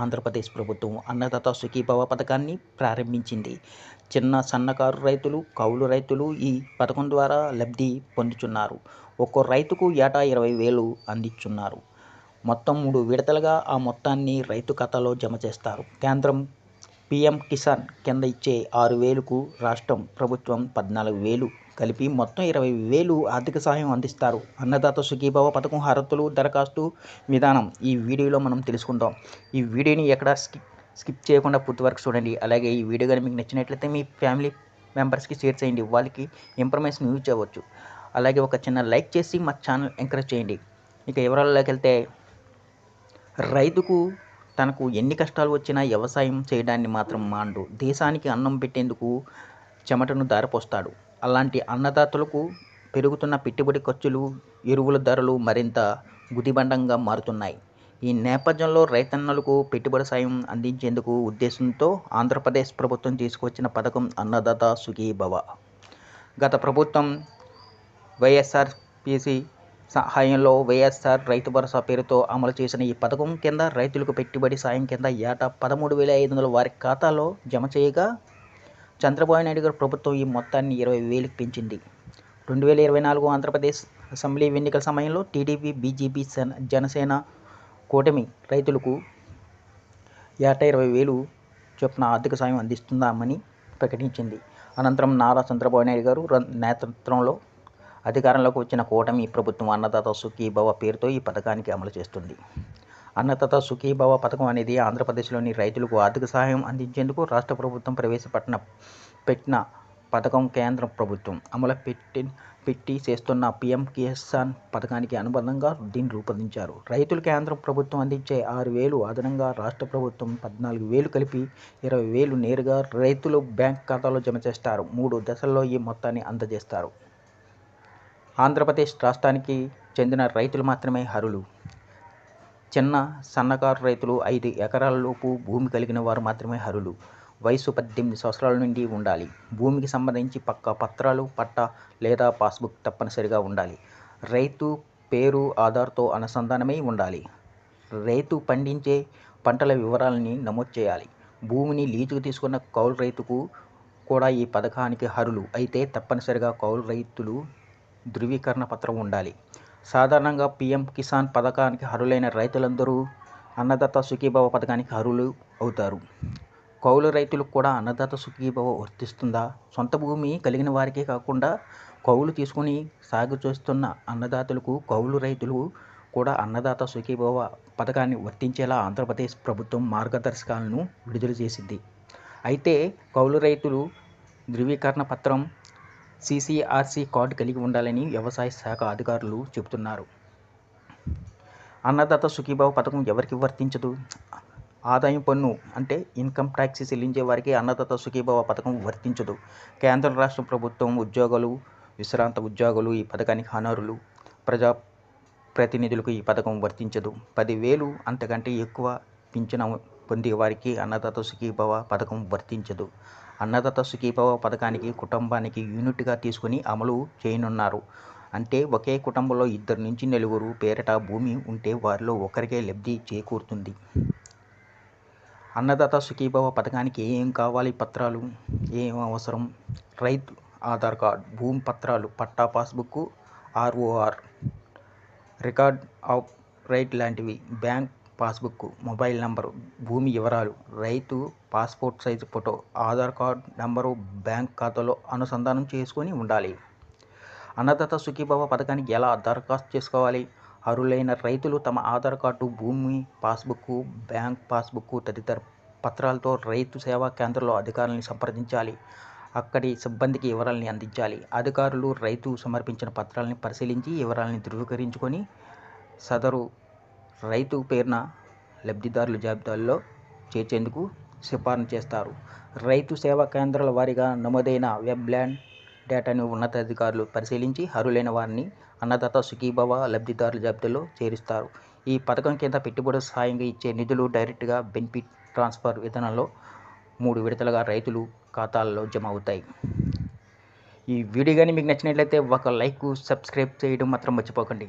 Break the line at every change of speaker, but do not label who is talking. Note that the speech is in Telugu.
ఆంధ్రప్రదేశ్ ప్రభుత్వం అన్నదాత సుఖీభవ పథకాన్ని ప్రారంభించింది. చిన్న సన్నకారు రైతులు కౌలు రైతులు ఈ పథకం ద్వారా లబ్ధి పొందుతున్నారు ఒక్కో రైతుకు ఏటా ఇరవై వేలు అందిస్తున్నారు మొత్తం మూడు విడతలుగా ఆ మొత్తాన్ని రైతు ఖాతాలో జమ చేస్తారు. కేంద్రం పీఎం కిసాన్ కింద ఇచ్చే ఆరు వేలకు రాష్ట్రం ప్రభుత్వం పద్నాలుగు వేలు కలిపి మొత్తం ఇరవై వేలు ఆర్థిక సహాయం అందిస్తారు. అన్నదాత సుఖీభవ పథకం అర్హతలు దరఖాస్తు విధానం ఈ వీడియోలో మనం తెలుసుకుందాం. ఈ వీడియోని ఎక్కడ స్కిప్ స్కిప్ చేయకుండా పూర్తి వరకు చూడండి. అలాగే ఈ వీడియో కానీ మీకు నచ్చినట్లయితే మీ ఫ్యామిలీ మెంబర్స్కి షేర్ చేయండి. వాళ్ళకి ఇన్ఫర్మేషన్ యూజ్ చేయవచ్చు అలాగే ఒక చిన్న లైక్ చేసి మా ఛానల్ ఎంకరేజ్ చేయండి. ఇక వివరాల్లోకి వెళ్తే రైతుకు తనకు ఎన్ని కష్టాలు వచ్చినా వ్యవసాయం చేయడాన్ని మాత్రం మాండు. దేశానికి అన్నం పెట్టేందుకు చెమటను దారిపోస్తాడు. అలాంటి అన్నదాతలకు పెరుగుతున్న పెట్టుబడి ఖర్చులు ఎరువుల ధరలు మరింత గుదిబండంగా మారుతున్నాయి. ఈ నేపథ్యంలో రైతన్నలకు పెట్టుబడి సాయం అందించేందుకు ఉద్దేశంతో ఆంధ్రప్రదేశ్ ప్రభుత్వం తీసుకొచ్చిన పథకం అన్నదాత సుఖీభవ. గత ప్రభుత్వం వైఎస్ఆర్పిసి సహాయంలో వైఎస్ఆర్ రైతు భరోసా పేరుతో అమలు చేసిన ఈ పథకం కింద రైతులకు పెట్టుబడి సాయం కింద ఏటా పదమూడు వేల ఐదు వందల వారి ఖాతాలో జమ చేయగా చంద్రబాబు నాయుడు గారు ప్రభుత్వం ఈ మొత్తాన్ని ఇరవై వేలకు పెంచింది. రెండు వేల ఇరవై నాలుగు ఆంధ్రప్రదేశ్ అసెంబ్లీ ఎన్నికల సమయంలో టీడీపీ బీజేపీ జనసేన కూటమి రైతులకు ఏటా ఇరవై వేలు చొప్పున ఆర్థిక సాయం అందిస్తుందామని ప్రకటించింది. అనంతరం నారా చంద్రబాబు నాయుడు గారు నేతృత్వంలో అధికారంలోకి వచ్చిన కూటమి ప్రభుత్వం అన్నదాత సుఖీభవ పేరుతో ఈ పథకానికి అమలు చేస్తుంది. అన్నదాత సుఖీభవ పథకం అనేది ఆంధ్రప్రదేశ్లోని రైతులకు ఆర్థిక సహాయం అందించేందుకు రాష్ట్ర ప్రభుత్వం ప్రవేశపెట్టిన పెట్టిన పథకం కేంద్ర ప్రభుత్వం. అమలు పెట్టి పెట్టి చేస్తున్న పిఎం కిసాన్ పథకానికి అనుబంధంగా దీన్ని రూపొందించారు. రైతులు కేంద్ర ప్రభుత్వం అందించే ఆరు వేలు అదనంగా రాష్ట్ర ప్రభుత్వం పద్నాలుగు వేలు కలిపి ఇరవై వేలు నేరుగా రైతులు బ్యాంక్ ఖాతాలో జమ చేస్తారు. మూడు దశల్లో ఈ మొత్తాన్ని అందజేస్తారు. ఆంధ్రప్రదేశ్ రాష్ట్రానికి చెందిన రైతులు మాత్రమే అర్హులు చిన్న సన్నకారు రైతులు ఐదు ఎకరాల లోపు భూమి కలిగిన వారు మాత్రమే అర్హులు వయసు పద్దెనిమిది సంవత్సరాల నుండి ఉండాలి. భూమికి సంబంధించి పక్కా పత్రాలు పట్టా లేదా పాస్బుక్ తప్పనిసరిగా ఉండాలి. రైతు పేరు ఆధార్తో అనుసంధానమై ఉండాలి. రైతు పండించే పంటల వివరాలని నమోదు చేయాలి. భూమిని లీజుకు తీసుకున్న కౌలు రైతుకు కూడా ఈ పథకానికి అర్హులు అయితే తప్పనిసరిగా కౌలు రైతులు ధృవీకరణ పత్రం ఉండాలి. సాధారణంగా పీఎం కిసాన్ పథకానికి అర్హులైన రైతులందరూ అన్నదాత సుఖీభవ పథకానికి అర్హులు అవుతారు. కౌలు రైతులకు కూడా అన్నదాత సుఖీభవ వర్తిస్తుందా? సొంత భూమి కలిగిన వారికే కాకుండా కౌలు తీసుకుని సాగు చేస్తున్న అన్నదాతలకు కౌలు రైతులు కూడా అన్నదాత సుఖీభవ పథకాన్ని వర్తించేలా ఆంధ్రప్రదేశ్ ప్రభుత్వం మార్గదర్శకాలను విడుదల చేసింది. అయితే కౌలు రైతులు ధృవీకరణ పత్రం సీసీఆర్సీ కార్డు కలిగి ఉండాలని వ్యవసాయ శాఖ అధికారులు చెబుతున్నారు. అన్నదాత సుఖీభావ పథకం ఎవరికి వర్తించదు? ఆదాయం పన్ను అంటే ఇన్కమ్ ట్యాక్స్ చెల్లించే వారికి అన్నదాత సుఖీభావ పథకం వర్తించదు. కేంద్ర రాష్ట్ర ప్రభుత్వం ఉద్యోగులు విశ్రాంత ఉద్యోగులు ఈ పథకానికి అనర్హులు. ప్రజా ప్రతినిధులకు ఈ పథకం వర్తించదు. పదివేలు అంతకంటే ఎక్కువ పింఛన పొందే వారికి అన్నదాత సుఖీభవ పథకం వర్తించదు. అన్నదాత సుఖీభవ పథకానికి కుటుంబానికి యూనిట్గా తీసుకుని అమలు చేయనున్నారు. అంటే ఒకే కుటుంబంలో ఇద్దరు నుంచి నలుగురు పేరిట భూమి ఉంటే వారిలో ఒకరికే లబ్ధి చేకూరుతుంది. అన్నదాత సుఖీభవ పథకానికి ఏం కావాలి? పత్రాలు? ఏం అవసరం? రైతు ఆధార్ కార్డ్ భూమి పత్రాలు పట్టా passbook ROR record of right లాంటివి బ్యాంక్ పాస్బుక్ మొబైల్ నంబరు భూమి వివరాలు రైతు passport size photo Aadhaar card number bank ఖాతాలో అనుసంధానం చేసుకొని ఉండాలి. అన్నదాత సుఖీభవ పథకానికి ఎలా దరఖాస్తు చేసుకోవాలి? అర్హులైన రైతులు తమ ఆధార్ కార్డు భూమి పాస్బుక్ బ్యాంక్ పాస్బుక్ తదితర పత్రాలతో రైతు సేవా కేంద్రంలో అధికారులను సంప్రదించాలి. అక్కడి సిబ్బందికి వివరాలని అందించాలి. అధికారులు రైతు సమర్పించిన పత్రాలను పరిశీలించి వివరాలను ధృవీకరించుకొని సదరు రైతు పేరున లబ్ధిదారుల జాబితాల్లో చేర్చేందుకు సిఫారసు చేస్తారు. రైతు సేవా కేంద్రాల వారీగా నమోదైన వెబ్ ల్యాండ్ డేటాను ఉన్నతాధికారులు పరిశీలించి అర్హులైన వారిని అన్నదాత సుఖీభవ లబ్ధిదారుల జాబితాలో చేరుస్తారు. ఈ పథకం కింద పెట్టుబడి సాయంగా ఇచ్చే నిధులు డైరెక్ట్గా బెనిఫిట్ ట్రాన్స్ఫర్ విధానంలో మూడు విడతలుగా రైతులు ఖాతాల్లో జమ అవుతాయి. ఈ వీడియో కానీ మీకు నచ్చినట్లయితే ఒక లైక్ సబ్స్క్రైబ్ చేయడం మాత్రం మర్చిపోకండి.